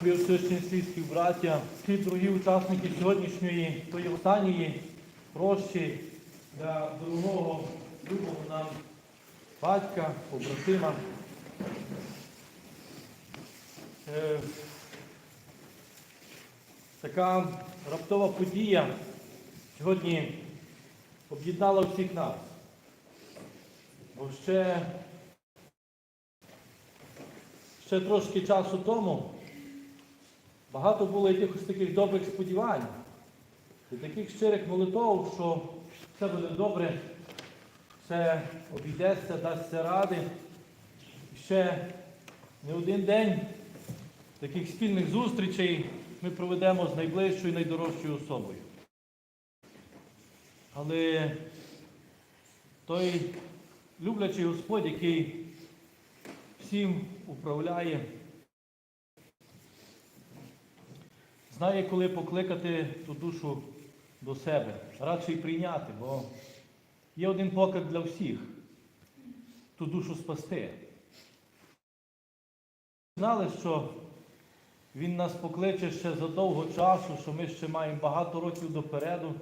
Всесвященстві співбраття, всі дорогі учасники сьогоднішньої тої останньої прощі для дорогого любого нам батька, побратима. Е, така раптова подія сьогодні об'єднала всіх нас. Бо ще, ще трошки часу тому багато було якихось таких добрих сподівань і таких щирих молитов, що все буде добре, все обійдеться, дасться ради. І ще не один день таких спільних зустрічей ми проведемо з найближчою, найдорожчою особою. Але той люблячий Господь, який всім управляє, знає, коли покликати ту душу до себе, радше й прийняти, бо є один поклик для всіх ту душу спасти. Знали, що Він нас покличе ще задовго часу, що ми ще маємо багато років допереду.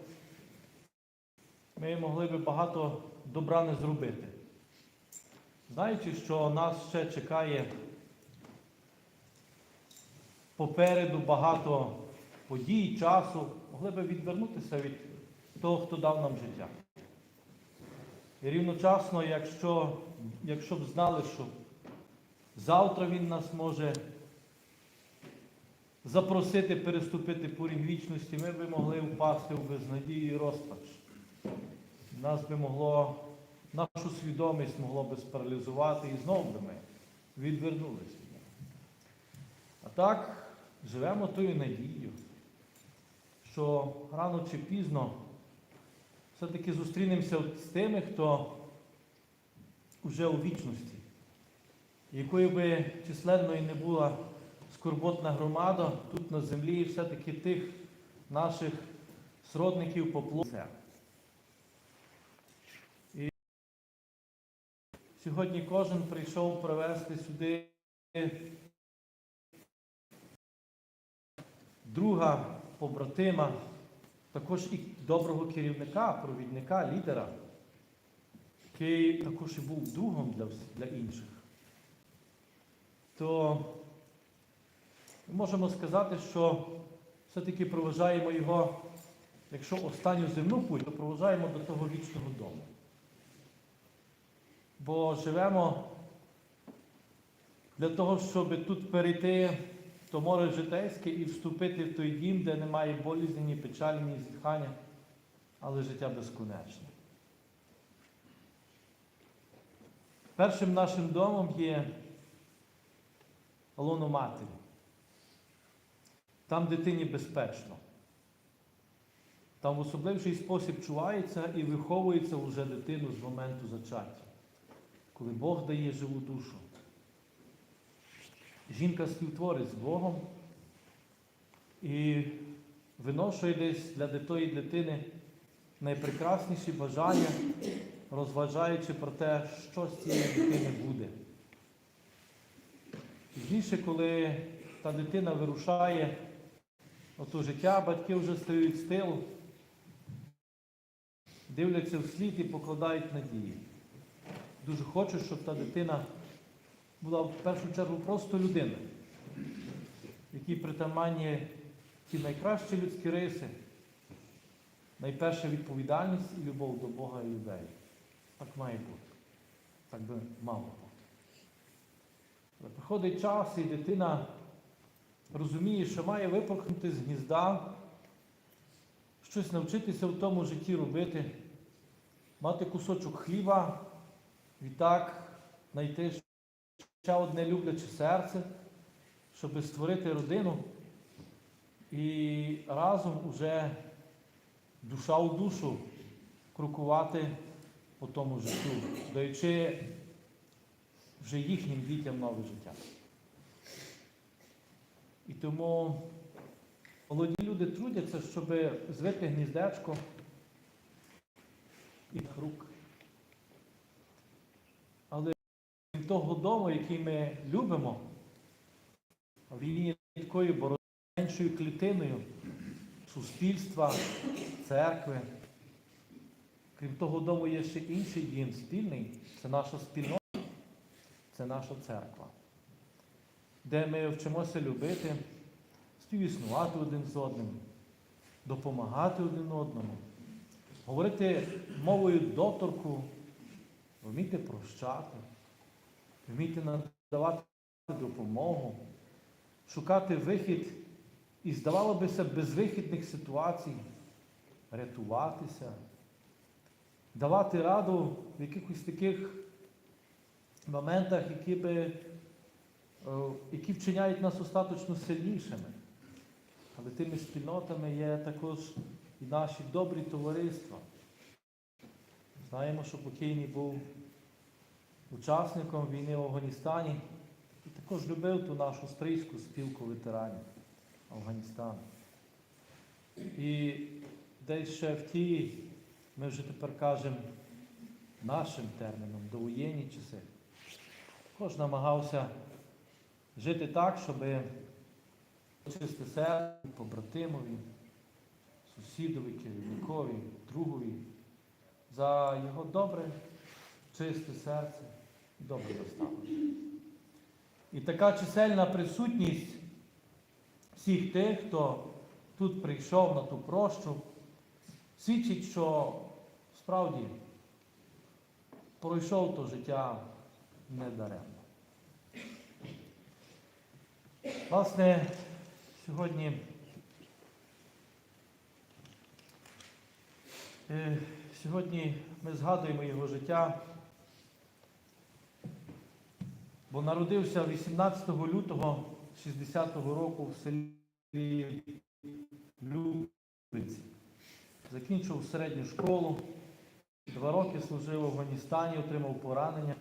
Ми могли би багато добра не зробити. Знаючи, що нас ще чекає попереду багато подій, часу, могли би відвернутися від того, хто дав нам життя. І рівночасно, якщо, якщо б знали, що завтра Він нас може запросити переступити поріг вічності, ми би могли впасти в безнадію і розпач. Нас би могло, нашу свідомість могло би спаралізувати і знову би ми відвернулися. А так, живемо тою надією, що рано чи пізно все-таки зустрінемося з тими, хто вже у вічності, якою би численною не була скорботна громада тут на землі, і все-таки тих наших сродників поплоця. І сьогодні кожен прийшов привезти сюди друга побратима, також і доброго керівника, провідника, лідера, який також і був другом для, для інших. То ми можемо сказати, що все-таки проважаємо його, якщо останню земну путь, то проважаємо до того вічного дому. Бо живемо для того, щоб тут перейти то море житейське і вступити в той дім, де немає болізні, ні печалі, ні зітхання, але життя безконечне. Першим нашим домом є лоно матері. Там дитині безпечно. Там в особливий спосіб чувається і виховується вже дитину з моменту зачаття, коли Бог дає живу душу. Жінка співтворить з Богом і виношує десь для тої дитини найпрекрасніші бажання, розважаючи про те, що з цієї дитини буде. Пізніше, коли та дитина вирушає ото життя, батьки вже стають з тилу, дивляться вслід і покладають надії. Дуже хочу, щоб та дитина була в першу чергу просто людина, якій притаманні ті найкращі людські риси, найперша відповідальність і любов до Бога і людей. Так має бути. Так би мало бути. Але приходить час, і дитина розуміє, що має випорхнути з гнізда, щось навчитися в тому житті робити, мати кусочок хліба, відтак знайти ще одне любляче серце, щоб створити родину і разом уже душа у душу крокувати по тому життю, даючи вже їхнім дітям нове життя. І тому молоді люди трудяться, щоб звити гніздечко і рук. Але того дому, який ми любимо, в війні такою боротьбою меншою клітиною суспільства, церкви. Крім того, дому є ще інший дім спільний. Це наша спільнота, це наша церква, де ми вчимося любити, співіснувати один з одним, допомагати один одному, говорити мовою доторку, вміти прощати, вміти надавати допомогу, шукати вихід із, здавало бися, безвихідних ситуацій, рятуватися, давати раду в якихось таких моментах, які, би, е, які вчиняють нас остаточно сильнішими. Але тими спільнотами є також і наші добрі товариства. Знаємо, що покійний був учасником війни в Афганістані і також любив ту нашу стрийську спілку ветеранів Афганістану. І десь ще в ті, ми вже тепер кажемо нашим терміном, довоєнні часи, також намагався жити так, щоб чисте серце побратимові, сусідові, керівникові, другові, за його добре, чисте серце добре наставлення. І така чисельна присутність всіх тих, хто тут прийшов на ту прощу, свідчить, що справді пройшов то життя недаремно. Власне, сьогодні е, сьогодні ми згадуємо його життя, бо народився 18 лютого 60-го року в селі Любиці. Закінчив середню школу, два роки служив в Афганістані, отримав поранення,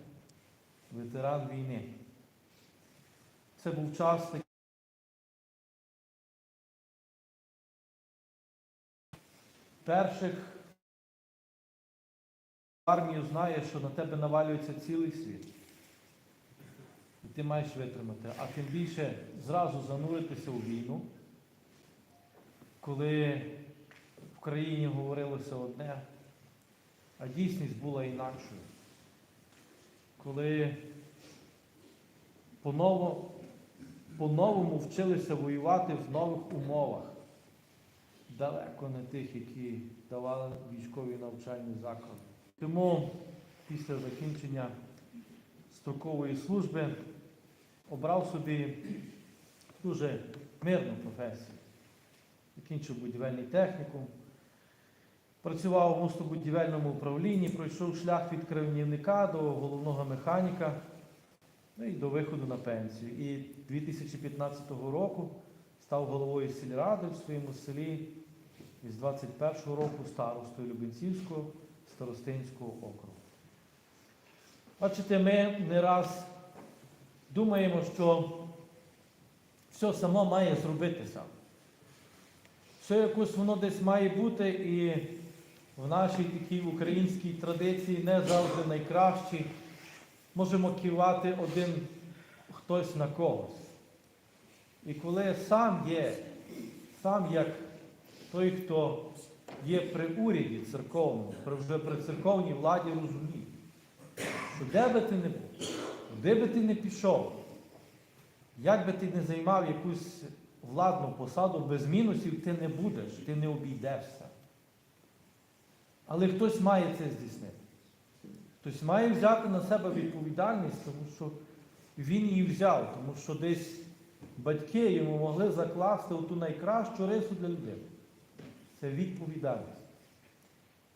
ветеран війни. Це був час такий перших армію знає, що на тебе навалюється цілий світ. Ти маєш витримати. А тим більше зразу зануритися у війну, коли в країні говорилося одне, а дійсність була інакшою. Коли по-новому, по-новому вчилися воювати в нових умовах, далеко не тих, які давали військові навчальні заклади. Тому після закінчення строкової служби обрав собі дуже мирну професію. Закінчив будівельний технікум, працював в мостобудівельному управлінні, пройшов шлях від керівника до головного механіка ну і до виходу на пенсію. І 2015 року став головою сільради в своєму селі і з 21-го року старостою Любенцівського старостинського округу. Бачите, ми не раз думаємо, що все само має зробитися. Все якось воно десь має бути, і в нашій такій українській традиції не завжди найкращі. Можемо кивати один хтось на когось. І коли сам є, сам як той, хто є при уряді церковному, вже при церковній владі розуміє, що де би ти не був, де би ти не пішов, як би ти не займав якусь владну посаду, без мінусів ти не будеш, ти не обійдешся. Але хтось має це здійснити. Хтось має взяти на себе відповідальність, тому що він її взяв, тому що десь батьки йому могли закласти ту найкращу рису для людини. Це відповідальність.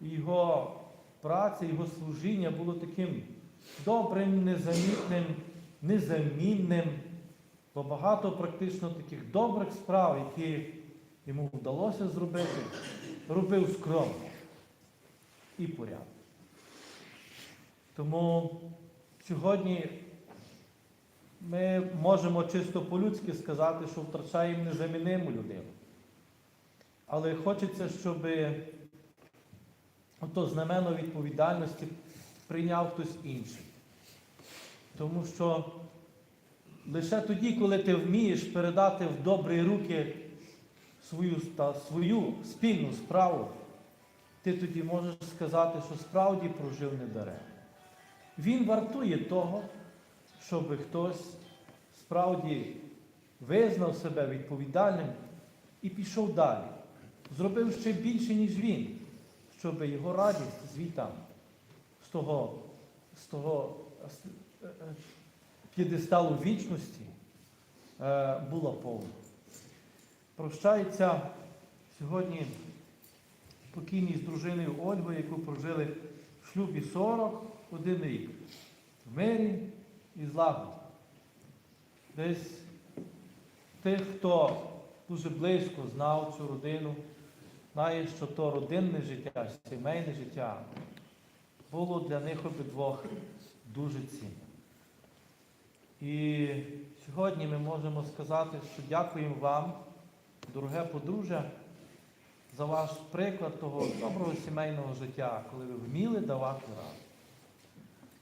Його праця, його служіння було таким добрим, незамітним, незамінним, бо багато практично таких добрих справ, які йому вдалося зробити, робив скромно і порядно. Тому сьогодні ми можемо чисто по-людськи сказати, що втрачаємо незаміниму людину. Але хочеться, щоб ото знамено відповідальності прийняв хтось інший. Тому що лише тоді, коли ти вмієш передати в добрі руки свою, та, свою спільну справу, ти тоді можеш сказати, що справді прожив недаремно. Він вартує того, щоб хтось справді визнав себе відповідальним і пішов далі. Зробив ще більше, ніж він, щоб його радість звітам з того, з того е, е, п'єдесталу вічності е, була повна. Прощається сьогодні покійний з дружиною Ольгою, яку прожили в шлюбі 41 рік. В мирі і злагоді. Десь тих, хто дуже близько знав цю родину, знає, що то родинне життя, сімейне життя було для них обидвох дуже цінним. І сьогодні ми можемо сказати, що дякуємо вам, дороге подружжя, за ваш приклад того доброго сімейного життя, коли ви вміли давати раду.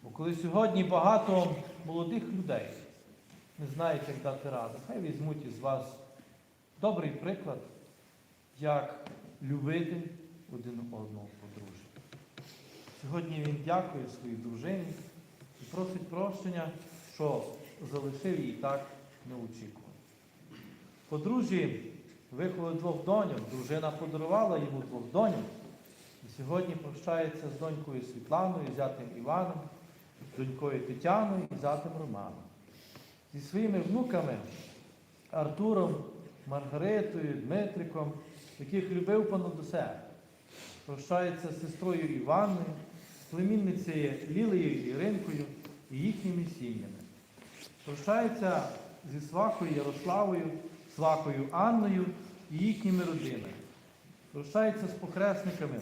Бо коли сьогодні багато молодих людей не знають, як дати раду, хай візьмуть із вас добрий приклад, як любити один одного. Сьогодні він дякує своїй дружині і просить прощення, що залишив її так неочікувано. Подружжі виховали двох доньок, дружина подарувала йому двох доньок. І сьогодні прощається з донькою Світланою, зятем Іваном, донькою Тетяною і зятем Романом. Зі своїми внуками Артуром, Маргаритою, Дмитриком, яких любив понад усе. Прощається з сестрою Іванною, з племінницею Лілею Іринкою і їхніми сім'ями. Прощається зі свахою Ярославою, свахою Анною і їхніми родинами. Прощається з похресниками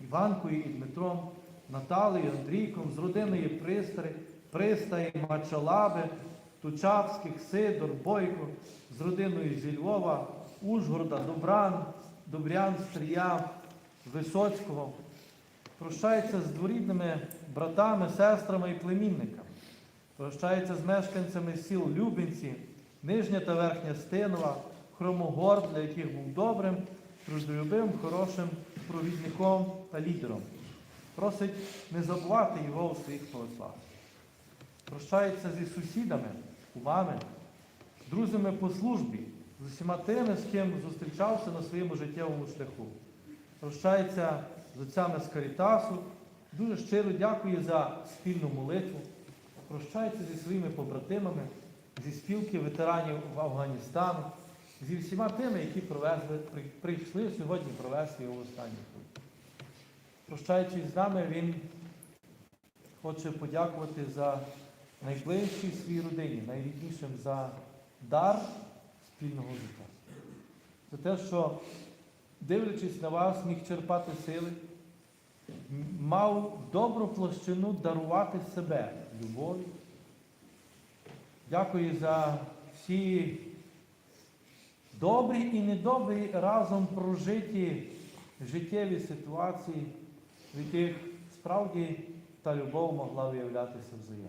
Іванкою і Дмитром, Наталею, Андрійком, з родиною Пристари, Пристаї, Мачалаби, Тучавських, Сидор, Бойко, з родиною зі Львова, Ужгорода, Добран, Добрян, Стрія, Висоцького. Прощається з дворідними братами, сестрами і племінниками. Прощається з мешканцями сіл Любінці, Нижня та Верхня Стинова, Хромогор, для яких був добрим, трудолюбивим, хорошим провідником та лідером. Просить не забувати його у своїх православах. Прощається зі сусідами, кумами, друзями по службі, з усіма тими, з ким зустрічався на своєму життєвому шляху. Прощається з отцями з Карітасу, дуже щиро дякує за спільну молитву. Прощається зі своїми побратимами, зі спілки ветеранів в Афганістану, зі всіма тими, які провезли, при- прийшли сьогодні провести його останній путь. Прощаючись з нами, він хоче подякувати за найближчій своїй родині, найріднішим за дар спільного життя. За те, що, дивлячись на вас, міг черпати сили, мав добру площину дарувати себе любові. Дякую за всі добрі і недобрі разом прожиті життєві ситуації, в яких справді та любов могла виявлятися взаємно.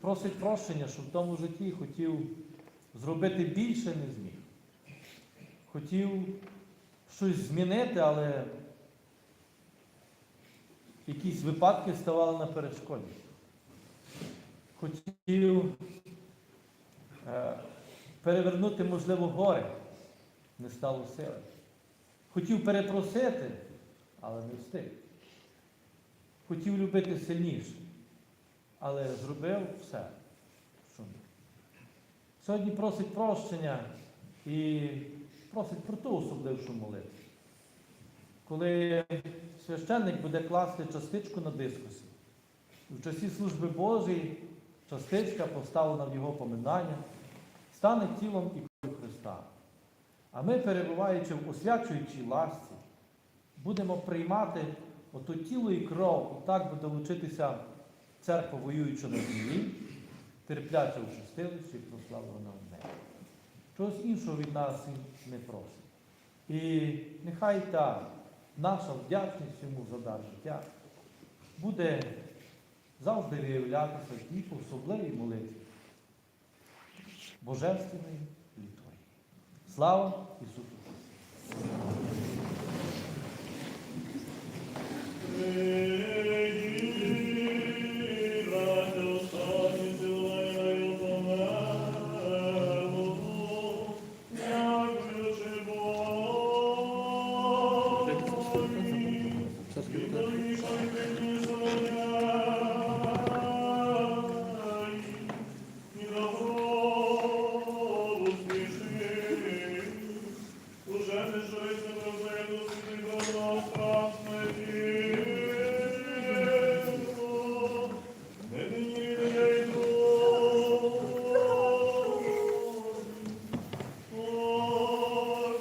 Просить прощення, що в тому житті хотів зробити більше, не зміг. Хотів щось змінити, але якісь випадки ставали на перешкоді. Хотів е, перевернути, можливо, горе, не стало сили. Хотів перепросити, але не встиг. Хотів любити сильніше, але зробив все. Сьогодні просить прощення і просить про ту особлившу молитву. Коли священник буде класти частичку на дискусі, в часі служби Божої частичка, поставлена в його поминання, стане тілом і кров'ю Христа. А ми, перебуваючи в освячуючій ласці, будемо приймати ото тіло і кров, і так буде лучитися церква воююча на землі, терпляча у чистилищі і прославлена в. Чогось іншого від нас він не просить. І нехай та наша вдячність йому за дар життя буде завжди виявлятися в тій особливій молитві. Божественної літої. Слава Ісусу Христу!